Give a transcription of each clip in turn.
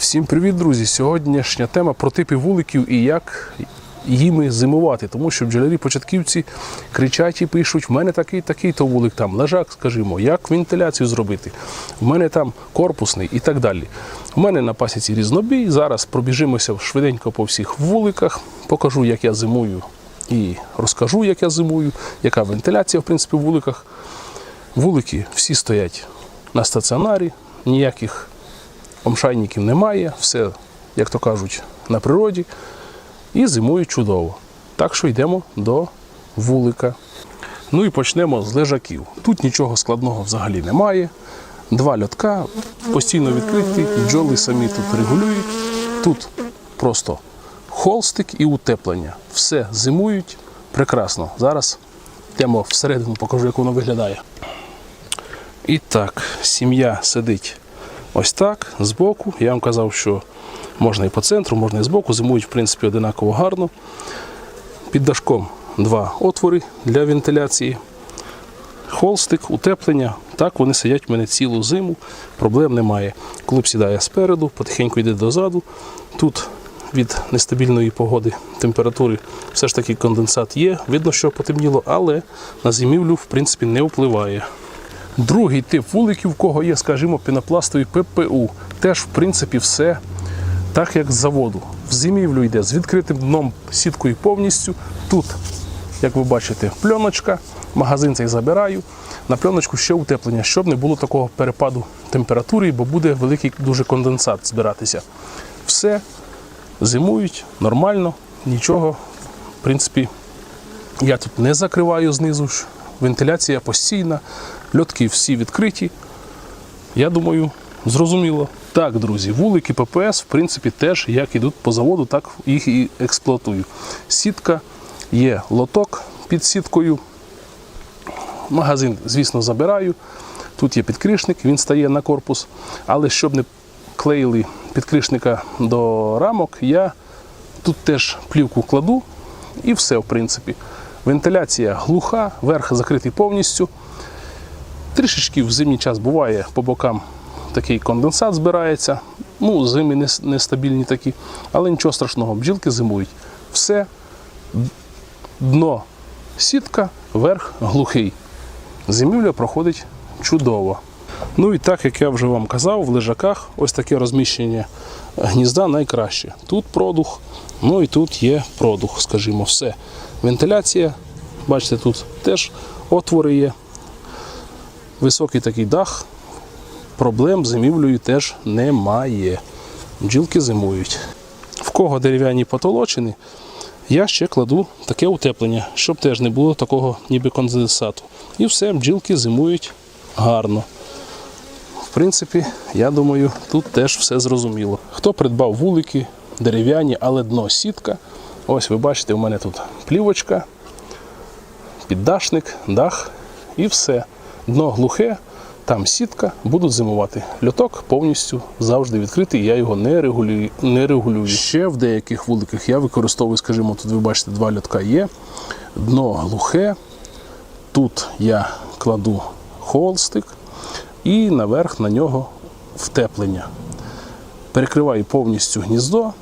Всім привіт, друзі! Сьогоднішня тема про типи вуликів і як їми зимувати. Тому що бджолярі-початківці кричать і пишуть: в мене такий, такий то вулик, там лежак, скажімо, як вентиляцію зробити, в мене там корпусний і так далі. У мене на пасіці різнобій. Зараз пробіжимося швиденько по всіх вуликах, покажу, як я зимую і розкажу, як я зимую, яка вентиляція в принципі в вуликах. Вулики всі стоять на стаціонарі, ніяких омшайників немає, все, як то кажуть, на природі. І зимують чудово. Так що йдемо до вулика. Ну і почнемо з лежаків. Тут нічого складного взагалі немає. Два льотка постійно відкриті, бджоли самі тут регулюють. Тут просто холстик і утеплення. Все зимують прекрасно. Зараз йдемо всередину, покажу, як воно виглядає. І так, сім'я сидить ось так, збоку. Я вам казав, що можна і по центру, можна і збоку. Зимують, в принципі, одинаково гарно. Під дашком два отвори для вентиляції. Холстик, утеплення. Так вони сидять в мене цілу зиму, проблем немає. Клуб сідає спереду, потихеньку йде дозаду. Тут від нестабільної погоди, температури все ж таки конденсат є. Видно, що потемніло, але на зимівлю в принципі не впливає. Другий тип вуликів, в кого є, скажімо, пінопластові ППУ. Теж, в принципі, все так, як з заводу. В зимівлю йде з відкритим дном сіткою повністю. Тут, як ви бачите, пленочка. Магазин цей забираю. На пленочку ще утеплення, щоб не було такого перепаду температури, бо буде великий дуже конденсат збиратися. Все зимують нормально, нічого. В принципі, я тут не закриваю знизу. ж. Вентиляція постійна, льотки всі відкриті. Я думаю, зрозуміло. Так, друзі, вулики ППС, в принципі, теж як ідуть по заводу, так їх і експлуатую. Сітка є лоток під сіткою. Магазин, звісно, забираю. Тут є підкришник, він стає на корпус. Але щоб не клеїли підкришника до рамок, я тут теж плівку кладу і все, в принципі. Вентиляція глуха, верх закритий повністю. Трішечки в зимній час буває по бокам такий конденсат збирається. Ну, зими нестабільні такі, але нічого страшного, бджілки зимують. Все, дно сітка, верх глухий. Зимівля проходить чудово. Ну і так, як я вже вам казав, в лежаках ось таке розміщення гнізда найкраще. Тут продух, ну і тут є продух, скажімо, все. Вентиляція, бачите, тут теж отвори є. Високий такий дах, проблем з зимівлею теж немає. Бджілки зимують. В кого дерев'яні потолочини, я ще кладу таке утеплення, щоб теж не було такого ніби конденсату. І все, бджілки зимують гарно. В принципі, я думаю, тут теж все зрозуміло. Хто придбав вулики, дерев'яні, але дно сітка. Ось ви бачите, у мене тут плівочка, піддашник, дах і все. Дно глухе, там сітка, будуть зимувати. Льоток повністю завжди відкритий, я його не регулюю. Не регулюю. Ще в деяких вуликах я використовую, скажімо, тут ви бачите, два льотка є. Дно глухе. Тут я кладу холстик і наверх на нього втеплення. Перекриваю повністю гніздо,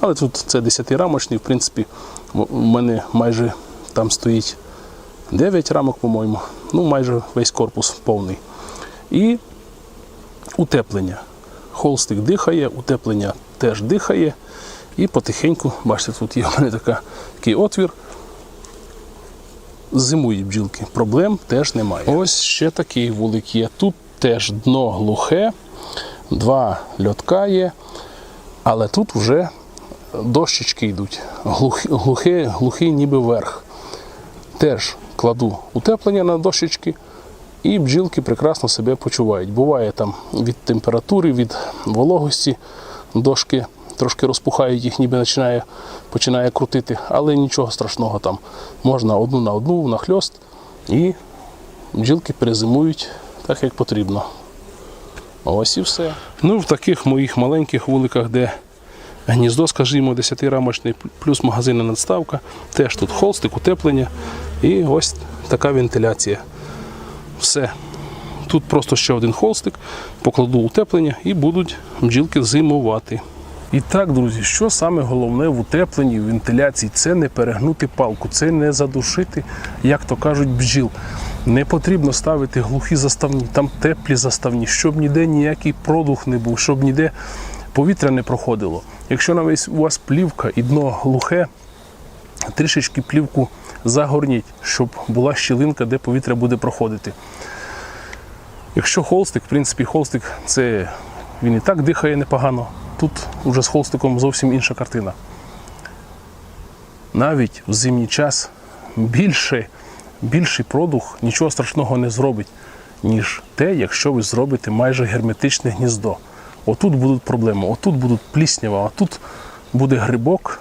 але тут це 10-рамочний, в принципі, у мене майже там стоїть 9 рамок, по-моєму, ну майже весь корпус повний. І утеплення. Холстик дихає, утеплення теж дихає. І потихеньку, бачите, тут є у мене така, такий отвір. Зимують бджілки, проблем теж немає. Ось ще такий вулик є. Тут теж дно глухе, два льотка є, але тут вже дощечки йдуть. Глухий, глухий, глухий ніби верх. Теж кладу утеплення на дощечки, і бджілки прекрасно себе почувають. Буває там від температури, від вологості дошки трошки розпухають, їх ніби починає, починає крутити, але нічого страшного там. Можна одну на одну, нахльост, і бджілки перезимують так, як потрібно. Ось і все. Ну, в таких моїх маленьких вуликах, де гніздо, скажімо, 10-рамочний, плюс магазинна надставка, теж тут холстик, утеплення і ось така вентиляція. Все. Тут просто ще один холстик, покладу утеплення і будуть бджілки зимувати. І так, друзі, що саме головне в утепленні, в вентиляції це не перегнути палку, це не задушити, як то кажуть, бджіл. Не потрібно ставити глухі заставні, там теплі заставні, щоб ніде ніякий продух не був, щоб ніде повітря не проходило. Якщо навіть у вас плівка і дно глухе, трішечки плівку загорніть, щоб була щілинка, де повітря буде проходити. Якщо холстик, в принципі, холстик це він і так дихає непогано. Тут вже з холстиком зовсім інша картина. Навіть в зимній час більше, більший продух нічого страшного не зробить, ніж те, якщо ви зробите майже герметичне гніздо. Отут будуть проблеми, отут будуть пліснява, а тут буде грибок,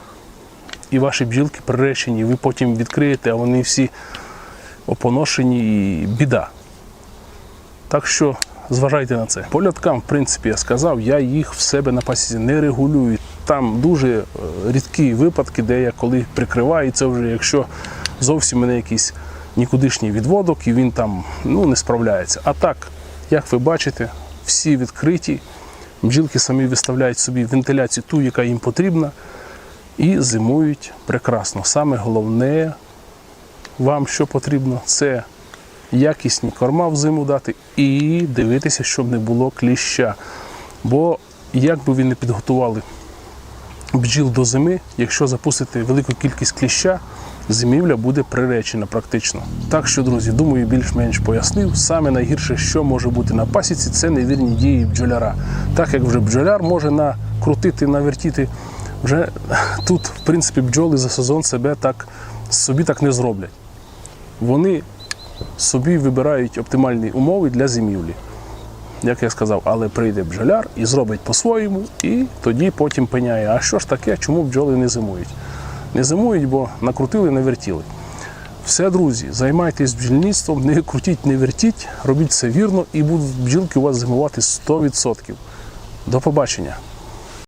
і ваші бджілки приречені, ви потім відкриєте, а вони всі опоношені і біда. Так що зважайте на це. По льоткам, в принципі, я сказав, я їх в себе на пасіці не регулюю. Там дуже е, рідкі випадки, де я коли прикриваю, і це вже якщо зовсім мене якийсь нікудишній відводок і він там ну, не справляється. А так, як ви бачите, всі відкриті. Бджілки самі виставляють собі вентиляцію ту, яка їм потрібна, і зимують прекрасно. Саме головне вам що потрібно, це якісні корма в зиму дати і дивитися, щоб не було кліща. Бо як би ви не підготували бджіл до зими, якщо запустите велику кількість кліща, зимівля буде приречена практично. Так що, друзі, думаю, більш-менш пояснив. Саме найгірше, що може бути на пасіці, це невірні дії бджоляра. Так як вже бджоляр може накрутити, навертіти, вже тут, в принципі, бджоли за сезон себе так собі так не зроблять. Вони собі вибирають оптимальні умови для зимівлі. Як я сказав, але прийде бджоляр і зробить по-своєму, і тоді потім пеняє, а що ж таке, чому бджоли не зимують? Не зимують, бо накрутили, не вертіли. Все, друзі, займайтесь бджільництвом, не крутіть, не вертіть, робіть все вірно і будуть бджілки у вас зимувати 100%. До побачення!